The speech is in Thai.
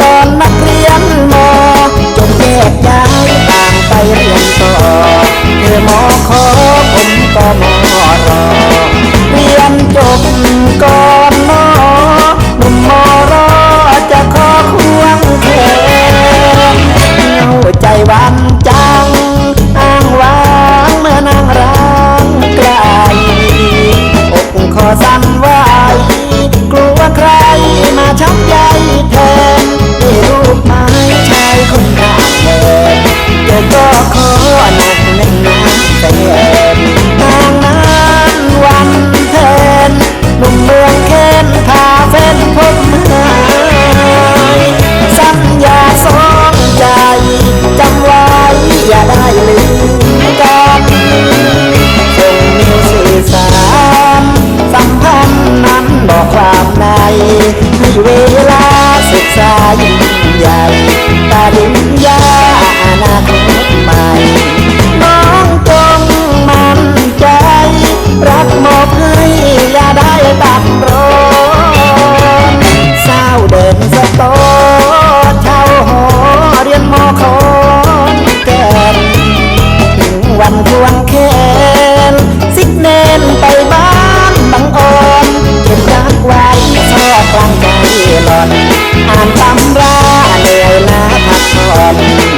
ตอนนักเรียนมอจนแยกย้ายต่างไปเรียนต่อเธอมอขอผมกอมอ วันควงแขนสิกเนนไปบ้านบังอ่อนเก็บรักไว้ชอบกลางใจหล่อนอ่านตำราเหนื่ยล้าพักผ่อน